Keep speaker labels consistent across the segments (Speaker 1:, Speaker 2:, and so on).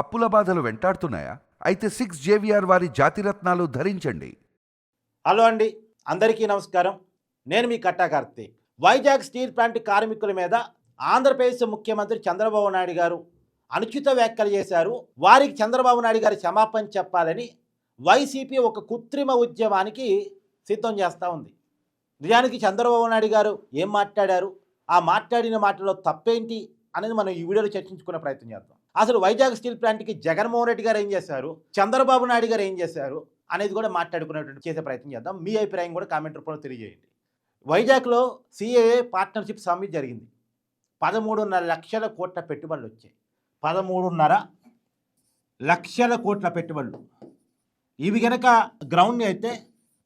Speaker 1: అప్పుల బాధలు వెంటాడుతున్నాయా? అయితే సిక్స్ జేవిఆర్ వారి జాతిరత్నాలు ధరించండి.
Speaker 2: హలో అండి. అందరికీ నమస్కారం. నేను మీ కట్టా కార్తీక్ వైజాగ్ స్టీల్ ప్లాంట్ కార్మికుల మీద ఆంధ్రప్రదేశ్ ముఖ్యమంత్రి చంద్రబాబు నాయుడు గారు అనుచిత వ్యాఖ్యలు చేశారు. వారికి చంద్రబాబు నాయుడు గారి క్షమాపణ చెప్పాలని వైసీపీ ఒక కృత్రిమ ఉద్యమానికి సిద్ధం చేస్తూ ఉంది. నిజానికి చంద్రబాబు నాయుడు గారు ఏం మాట్లాడారు? ఆ మాట్లాడిన మాటలో తప్పేంటి అనేది మనం ఈ వీడియోలో చర్చించుకునే ప్రయత్నం చేద్దాం. అసలు వైజాగ్ స్టీల్ ప్లాంట్కి జగన్మోహన్ రెడ్డి గారు ఏం చేశారు? చంద్రబాబు నాయుడు గారు ఏం చేశారు? అనేది కూడా మాట్లాడుకునేటువంటి చేసే ప్రయత్నం చేద్దాం. మీ అభిప్రాయం కూడా కామెంట్ రూపంలో తెలియజేయండి. వైజాగ్లో సిఏఏ పార్ట్నర్షిప్ సమ్మిట్ జరిగింది. పదమూడున్నర లక్షల కోట్ల పెట్టుబడులు వచ్చాయి. పదమూడున్నర లక్షల కోట్ల పెట్టుబడులు. ఇవి కనుక గ్రౌండ్ అయితే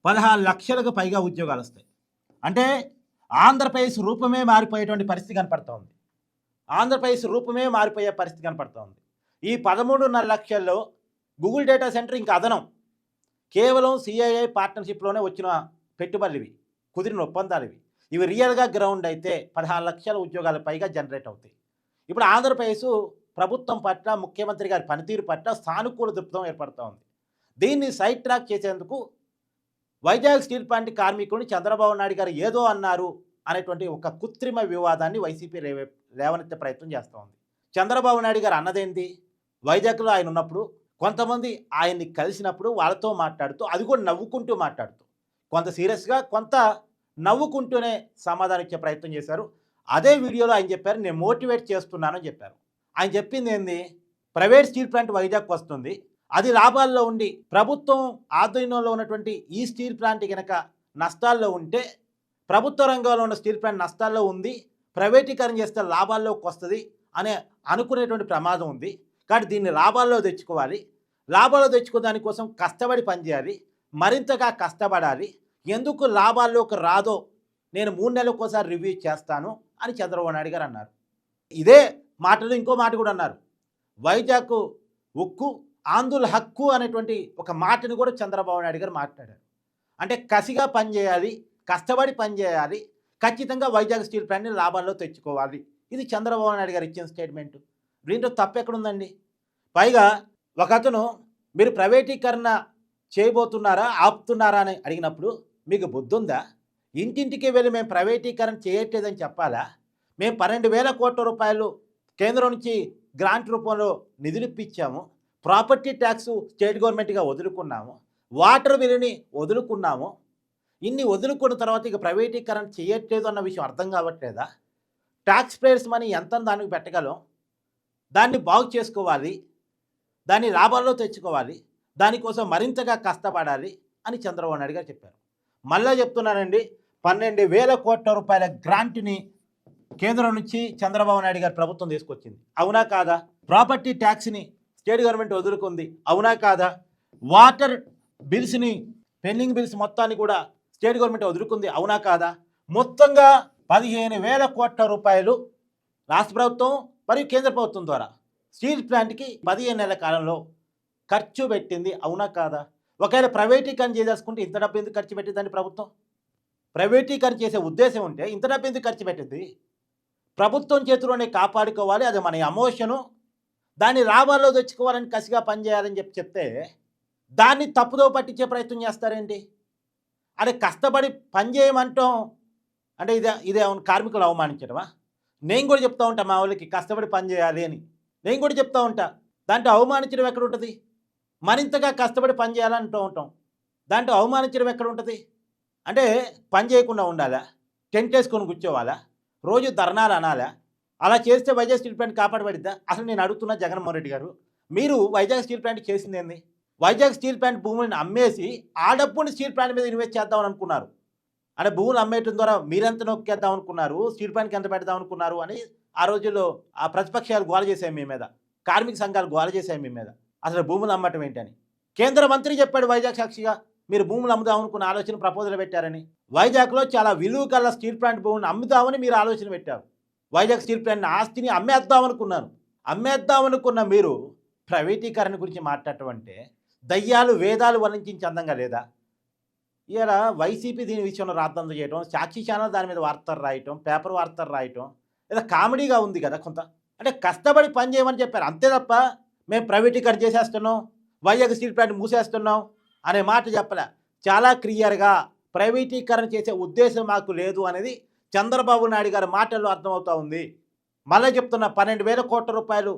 Speaker 2: పదహారు లక్షలకు పైగా ఉద్యోగాలు వస్తాయి. అంటే ఆంధ్రప్రదేశ్ రూపమే మారిపోయేటువంటి పరిస్థితి కనపడుతుంది ఆంధ్రప్రదేశ్ రూపమే మారిపోయే పరిస్థితి కనపడుతుంది. ఈ పదమూడున్నర లక్షల్లో గూగుల్ డేటా సెంటర్ ఇంకా అదనం. కేవలం సిఐఐ పార్ట్నర్షిప్లోనే వచ్చిన పెట్టుబడులు ఇవి కుదిరిన ఒప్పందాలు ఇవి ఇవి రియల్గా గ్రౌండ్ అయితే పదహారు లక్షల ఉద్యోగాల పైగా జనరేట్ అవుతాయి. ఇప్పుడు ఆంధ్రప్రదేశ్ ప్రభుత్వం పట్ల ముఖ్యమంత్రి గారి పనితీరు పట్ల సానుకూల దృక్పథం ఏర్పడుతూ ఉంది దీన్ని సైడ్ ట్రాక్ చేసేందుకు వైజాగ్ స్టీల్ ప్లాంట్ కార్మికుడిని చంద్రబాబు నాయుడు గారు ఏదో అన్నారు అనేటువంటి ఒక కృత్రిమ వివాదాన్ని వైసీపీ రేవే లేవనెత్తే ప్రయత్నం చేస్తూ ఉంది. చంద్రబాబు నాయుడు గారు అన్నదేంటి? వైజాగ్లో ఆయన ఉన్నప్పుడు కొంతమంది ఆయన్ని కలిసినప్పుడు వాళ్ళతో మాట్లాడుతూ అది కూడా నవ్వుకుంటూ మాట్లాడుతూ కొంత సీరియస్గా కొంత నవ్వుకుంటూనే సమాధానం ఇచ్చే ప్రయత్నం చేశారు. అదే వీడియోలో ఆయన చెప్పారు నేను మోటివేట్ చేస్తున్నానని చెప్పారు. ఆయన చెప్పింది ఏంది? ప్రైవేట్ స్టీల్ ప్లాంట్ వైజాగ్ వస్తుంది. అది లాభాల్లో ఉండి ప్రభుత్వం ఆధీనంలో ఉన్నటువంటి ఈ స్టీల్ ప్లాంట్ కనుక నష్టాల్లో ఉంటే ప్రభుత్వ రంగంలో ఉన్న స్టీల్ ప్లాంట్ నష్టాల్లో ఉంది ప్రైవేటీకరణ చేస్తే లాభాల్లోకి వస్తుంది అనే అనుకునేటువంటి ప్రమాదం ఉంది. కాబట్టి దీన్ని లాభాల్లో తెచ్చుకోవాలి. లాభాల్లో తెచ్చుకునే దానికోసం కష్టపడి పనిచేయాలి. మరింతగా కష్టపడాలి. ఎందుకు లాభాల్లోకి రాదో నేను మూడు నెలలకు ఒకసారి రివ్యూ చేస్తాను అని చంద్రబాబు నాయుడు గారు అన్నారు. ఇదే మాటలు ఇంకో మాట కూడా అన్నారు. వైజాగ్ ఉక్కు ఆందుల హక్కు అనేటువంటి ఒక మాటను కూడా చంద్రబాబు నాయుడు గారు మాట్లాడారు. అంటే కసిగా పనిచేయాలి కష్టపడి పనిచేయాలి ఖచ్చితంగా వైజాగ్ స్టీల్ ప్లాంట్ని లాభాల్లో తెచ్చుకోవాలి. ఇది చంద్రబాబు నాయుడు గారు ఇచ్చిన స్టేట్మెంట్. దీంట్లో తప్పెక్కడుందండి పైగా ఒక అతను మీరు ప్రైవేటీకరణ చేయబోతున్నారా ఆపుతున్నారా అని అడిగినప్పుడు మీకు బుద్ధి ఉందా ఇంటింటికి వెళ్ళి మేము ప్రైవేటీకరణ చేయట్లేదని చెప్పాలా? మేము పన్నెండు వేల కోట్ల రూపాయలు కేంద్రం నుంచి గ్రాంట్ రూపంలో నిధులు ఇప్పించాము. ప్రాపర్టీ ట్యాక్స్ స్టేట్ గవర్నమెంట్గా వదులుకున్నాము. వాటర్ బిల్లుని వదులుకున్నాము. ఇన్ని వదులుకున్న తర్వాత ఇక ప్రైవేటీకరణ చేయట్లేదు అన్న విషయం అర్థం కావట్లేదా? ట్యాక్స్ పేయర్స్ మనీ ఎంత దానికి పెట్టగలం? దాన్ని బాగు చేసుకోవాలి. దాన్ని లాభాల్లో తెచ్చుకోవాలి. దానికోసం మరింతగా కష్టపడాలి అని చంద్రబాబు నాయుడు గారు చెప్పారు. మళ్ళా చెప్తున్నానండి పన్నెండు వేల కోట్ల రూపాయల గ్రాంట్ని కేంద్రం నుంచి చంద్రబాబు నాయుడు గారి ప్రభుత్వం తీసుకొచ్చింది. అవునా కాదా? ప్రాపర్టీ ట్యాక్స్ని స్టేట్ గవర్నమెంట్ వదులుకుంది. అవునా కాదా? వాటర్ బిల్స్ని పెండింగ్ బిల్స్ మొత్తాన్ని కూడా స్టేట్ గవర్నమెంట్ వదులుకుంది. అవునా కాదా? మొత్తంగా పదిహేను వేల కోట్ల రూపాయలు రాష్ట్ర ప్రభుత్వం మరియు కేంద్ర ప్రభుత్వం ద్వారా స్టీల్ ప్లాంట్కి పదిహేను నెలల కాలంలో ఖర్చు పెట్టింది. అవునా కాదా? ఒకవేళ ప్రైవేటీకరణ చేసేసుకుంటే ఇంత డబ్బు ఎందుకు ఖర్చు పెట్టిందండి ప్రభుత్వం? ప్రైవేటీకరణ చేసే ఉద్దేశం ఉంటే ఇంత డబ్బు ఎందుకు ఖర్చు పెట్టింది? ప్రభుత్వం చేతిలోనే కాపాడుకోవాలి. అది మన ఎమోషను. దాన్ని లాభాల్లో తెచ్చుకోవాలని కసిగా పనిచేయాలని చెప్పి చెప్తే దాన్ని తప్పుదో పట్టించే ప్రయత్నం చేస్తారేంటి? అదే కష్టపడి పనిచేయమంటాం అంటే ఇదే ఇదే కార్మికులు అవమానించడమా? నేను కూడా చెప్తా ఉంటా మా వాళ్ళకి కష్టపడి పని చేయాలి అని. నేను కూడా చెప్తా ఉంటా. దాంట్లో అవమానించడం ఎక్కడ ఉంటుంది? మరింతగా కష్టపడి పని చేయాలంటూ ఉంటాం. దాంట్లో అవమానించడం ఎక్కడ ఉంటుంది? అంటే పని చేయకుండా ఉండాలా? టెంట్ వేసుకొని కూర్చోవాలా? రోజు ధర్నాలు అనాలా? అలా చేస్తే వైజాగ్ స్టీల్ ప్లాంట్ కాపాడబడిద్దా? అసలు నేను అడుగుతున్నా జగన్మోహన్ రెడ్డి గారు మీరు వైజాగ్ స్టీల్ ప్లాంట్ చేసింది ఏంది? వైజాగ్ స్టీల్ ప్లాంట్ భూములను అమ్మేసి ఆ డబ్బుని స్టీల్ ప్లాంట్ మీద ఇన్వెస్ట్ చేద్దామని అనుకున్నారు. అంటే భూములు అమ్మేయటం ద్వారా మీరెంత నొక్కేద్దాం అనుకున్నారు? స్టీల్ ప్లాంట్కి ఎంత పెడదాం అనుకున్నారు? అని ఆ రోజుల్లో ఆ ప్రతిపక్షాలు గోల చేశాయి మీ మీద. కార్మిక సంఘాలు గోల చేశాయి మీ మీద. అసలు భూములు అమ్మటం ఏంటని కేంద్ర మంత్రి చెప్పాడు వైజాగ్ సాక్షిగా మీరు భూములు అమ్ముదాం అనుకున్న ఆలోచన ప్రపోజల్ పెట్టారని. వైజాగ్లో చాలా విలువ స్టీల్ ప్లాంట్ భూములను అమ్ముదామని మీరు ఆలోచన పెట్టారు. వైజాగ్ స్టీల్ ప్లాంట్ ఆస్తిని అమ్మేద్దాం అనుకున్నారు మీరు ప్రైవేటీకరణ గురించి మాట్లాడటం అంటే దయ్యాలు వేదాలు వర్ణించి అందంగా లేదా? ఇలా వైసీపీ దీని విషయంలో రాద్దంతో చేయటం సాక్షి ఛానల్ దాని మీద వార్తలు రాయటం పేపర్ వార్తలు రాయటం లేదా కామెడీగా ఉంది కదా కొంత. అంటే కష్టపడి పని చేయమని చెప్పారు. అంతే తప్ప మేము ప్రైవేటీకరణ చేసేస్తున్నాం వైజాగ్ స్టీల్ ప్లాంట్ మూసేస్తున్నాం అనే మాట చెప్పలే. చాలా క్లియర్గా ప్రైవేటీకరణ చేసే ఉద్దేశం మాకు లేదు అనేది చంద్రబాబు నాయుడు గారి మాటల్లో అర్థమవుతా ఉంది. మళ్ళీ చెప్తున్న పన్నెండు వేల కోట్ల రూపాయలు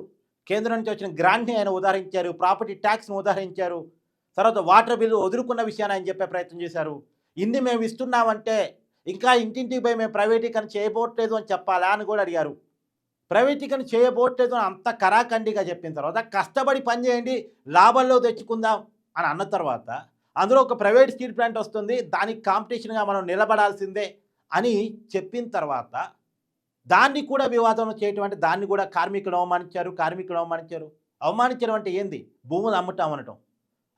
Speaker 2: కేంద్రం నుంచి వచ్చిన గ్రాంట్ని ఆయన ఉదాహరించారు ప్రాపర్టీ ట్యాక్స్ని ఉదాహరించారు తర్వాత వాటర్ బిల్లు వదులుకున్న విషయాన్ని ఆయన చెప్పే ప్రయత్నం చేశారు. ఇన్ని మేము ఇస్తున్నామంటే ఇంకా ఇంటింటికి పోయి మేము ప్రైవేటీకరణ చేయబోట్లేదు అని చెప్పాలా అని కూడా అడిగారు. ప్రైవేటీకరణ చేయబోట్లేదు అని అంత కరాఖండిగా చెప్పిన తర్వాత కష్టపడి పనిచేయండి లాభంలో తెచ్చుకుందాం అని అన్న తర్వాత అందులో ఒక ప్రైవేట్ స్టీల్ ప్లాంట్ వస్తుంది దానికి కాంపిటీషన్గా మనం నిలబడాల్సిందే అని చెప్పిన తర్వాత దాన్ని కూడా వివాదం చేయటం అంటే దాన్ని కూడా కార్మికులు అవమానించారు కార్మికులు అవమానించారు. అవమానించడం అంటే ఏంది? భూములు అమ్మటం అనటం.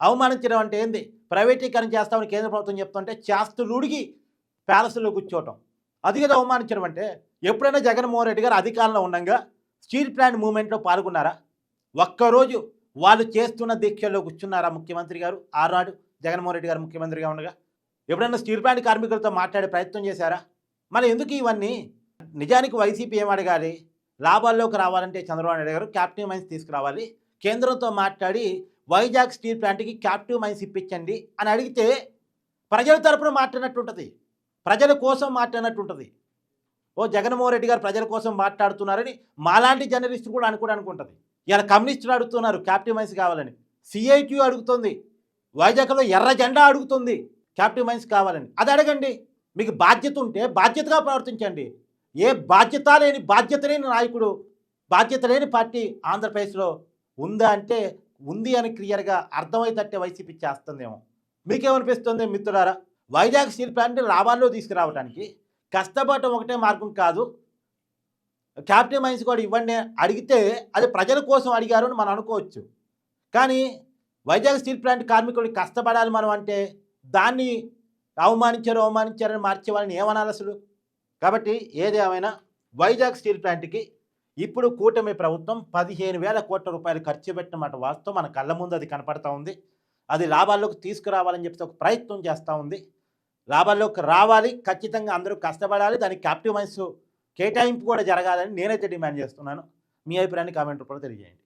Speaker 2: అవమానించడం అంటే ఏంది? ప్రైవేటీకరణ చేస్తామని కేంద్ర ప్రభుత్వం చెప్తుంటే చేస్తులుడిగి ప్యాలెస్లో కూర్చోవటం. అది కదా అవమానించడం అంటే? ఎప్పుడైనా జగన్మోహన్ రెడ్డి గారు అధికారంలో ఉండగా స్టీల్ ప్లాంట్ మూవ్మెంట్లో పాల్గొన్నారా? ఒక్కరోజు వాళ్ళు చేస్తున్న దీక్షల్లో కూర్చున్నారా ముఖ్యమంత్రి గారు? ఆనాడు జగన్మోహన్ రెడ్డి గారు ముఖ్యమంత్రిగా ఉండగా. ఎప్పుడైనా స్టీల్ ప్లాంట్ కార్మికులతో మాట్లాడే ప్రయత్నం చేశారా? మరి ఎందుకు ఇవన్నీ? నిజానికి వైసీపీ ఏం అడగాలి? లాభాల్లోకి రావాలంటే చంద్రబాబు నాయుడు గారు క్యాప్టివ్ మైన్స్ తీసుకురావాలి. కేంద్రంతో మాట్లాడి వైజాగ్ స్టీల్ ప్లాంట్కి క్యాప్టివ్ మైన్స్ ఇప్పించండి అని అడిగితే ప్రజల తరపున మాట్లాడినట్టు ఉంటుంది. ప్రజల కోసం మాట్లాడినట్టు ఉంటుంది. ఓ జగన్మోహన్ రెడ్డి గారు ప్రజల కోసం మాట్లాడుతున్నారని మాలాంటి జర్నలిస్టులు కూడా అనుకోవడానికి ఉంటుంది. ఇలా కమ్యూనిస్టులు అడుగుతున్నారు క్యాప్టివ్ మైన్స్ కావాలని. సిఐటి అడుగుతుంది. వైజాగ్లో ఎర్ర జెండా అడుగుతుంది. క్యాప్టివ్ మైన్స్ కావాలని. అది అడగండి. మీకు బాధ్యత ఉంటే బాధ్యతగా ప్రవర్తించండి. ఏ బాధ్యత లేని బాధ్యత లేని నాయకుడు బాధ్యత లేని పార్టీ ఆంధ్రప్రదేశ్లో ఉందా అంటే ఉంది అని క్లియర్గా అర్థమైతట్టే వైసీపీ చేస్తుందేమో. మీకేమనిపిస్తుంది మిత్రులారా? వైజాగ్ స్టీల్ ప్లాంట్ లాభాల్లో తీసుకురావడానికి కష్టపడటం ఒకటే మార్గం కాదు. క్యాపిటల్ మైన్స్ కూడా ఇవ్వండి అడిగితే అది ప్రజల కోసం అడిగారు అని మనం అనుకోవచ్చు. కానీ వైజాగ్ స్టీల్ ప్లాంట్ కార్మికుడికి కష్టపడాలి మనం అంటే దాన్ని అవమానించారు అవమానించారని మార్చే వాళ్ళని ఏమనాలి అసలు? కాబట్టి ఏదేమైనా వైజాగ్ స్టీల్ ప్లాంట్కి ఇప్పుడు కూటమి ప్రభుత్వం పదిహేను వేల కోట్ల రూపాయలు ఖర్చు పెట్టినమాట వాస్తవం. మన కళ్ళ ముందు అది కనపడతా ఉంది. అది లాభాల్లోకి తీసుకురావాలని చెప్పి ఒక ప్రయత్నం చేస్తూ ఉంది. లాభాల్లోకి రావాలి. ఖచ్చితంగా అందరూ కష్టపడాలి. దానికి క్యాప్టివ్ మైన్స్ కేటాయింపు కూడా జరగాలని నేనైతే డిమాండ్ చేస్తున్నాను. మీ అభిప్రాయాన్ని కామెంట్ రూపంలో తెలియజేయండి.